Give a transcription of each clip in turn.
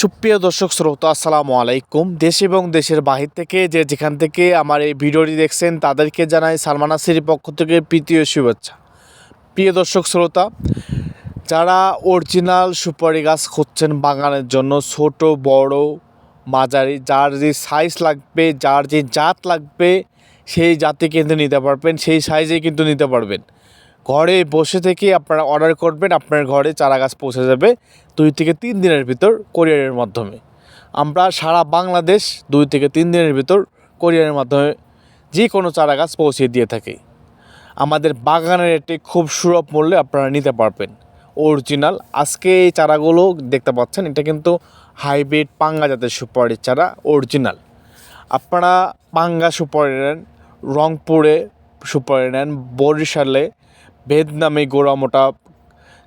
সুপ্রিয় দর্শক শ্রোতা, আসসালামু আলাইকুম। দেশ এবং দেশের বাহির থেকে যে যেখান থেকে আমার এই ভিডিওটি দেখছেন, তাদেরকে জানাই সালমান আসির পক্ষ থেকে প্রীতীয় শুভেচ্ছা। প্রিয় দর্শক শ্রোতা, যারা অরিজিনাল সুপারি গাছ খুঁজছেন বাগানের জন্য, ছোট, বড়, মাঝারি, যার যে সাইজ লাগবে, যার যে জাত লাগবে, সেই জাতে কিন্তু নিতে পারবেন, সেই সাইজে কিন্তু নিতে পারবেন। ঘরে বসে থেকে আপনারা অর্ডার করবেন, আপনার ঘরে চারা গাছ পৌঁছে যাবে দুই থেকে তিন দিনের ভিতর কোরিয়ারের মাধ্যমে। আমরা সারা বাংলাদেশ দুই থেকে তিন দিনের ভিতর কোরিয়ারের মাধ্যমে যে কোনো চারা গাছ পৌঁছে দিয়ে থাকি। আমাদের বাগানের একটি খুব সুলভ মূল্যে আপনারা নিতে পারবেন। অরিজিনাল আজকে এই চারাগুলো দেখতে পাচ্ছেন, এটা কিন্তু হাইব্রিড পাঙ্গা জাতের সুপারির চারা অরিজিনাল আপনারা পাঙ্গা সুপারি নেন, রংপুরে সুপারি নেন, বরিশালে ভিয়েতনামে গোড়া মোটা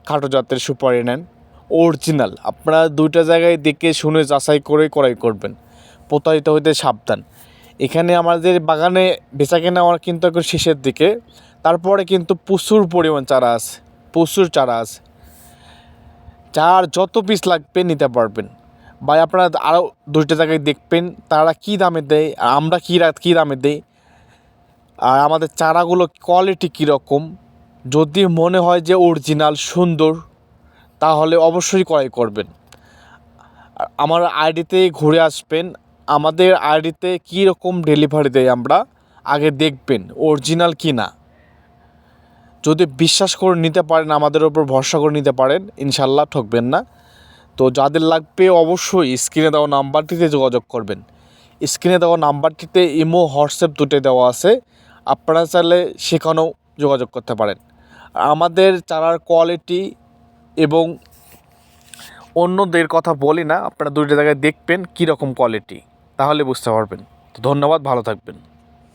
খাটো জাতের সুপারি নেন। অরিজিনাল আপনারা দুইটা জায়গায় দেখে শুনে যাচাই করে ক্রয় করবেন। প্রতারিত হইতে সাবধান। এখানে আমাদের বাগানে বেচা কেনা আমার কিন্তু এখন শেষের দিকে। তারপরে কিন্তু প্রচুর পরিমাণ চারা আছে। প্রচুর চারা আছে। যার যত পিস লাগবে নিতে পারবেন। বা আপনারা আরও দুইটা জায়গায় দেখবেন, তারা কী দামে দেয়, আর আমরা কী কী দামে দেই। আর আমাদের চারাগুলো কোয়ালিটি কীরকম? যদি মনে হয় যে অরিজিনাল, সুন্দর, তাহলে অবশ্যই ক্রয় করবেন। আমার আইডিতে ঘুরে আসবেন, আমাদের আইডিতে কী রকম ডেলিভারি দেয় আমরা আগে দেখবেন, অরিজিনাল কি না। যদি বিশ্বাস করে নিতে পারেন, আমাদের ওপর ভরসা করে নিতে পারেন, ইনশাল্লাহ ঠকবেন না। তো যাদের লাগবে অবশ্যই স্ক্রিনে দেওয়া নাম্বারটিতে যোগাযোগ করবেন। স্ক্রিনে দেওয়া নাম্বারটিতে ইমো, হোয়াটসঅ্যাপ দুটো দেওয়া আছে। আপনারা চাইলে সেখানেও যোগাযোগ করতে পারেন। আমাদের চারার কোয়ালিটি এবং অন্যদের কথা বলি না, আপনারা দুইটা জায়গায় দেখবেন কীরকম কোয়ালিটি তাহলে বুঝতে পারবেন। তো ধন্যবাদ, ভালো থাকবেন।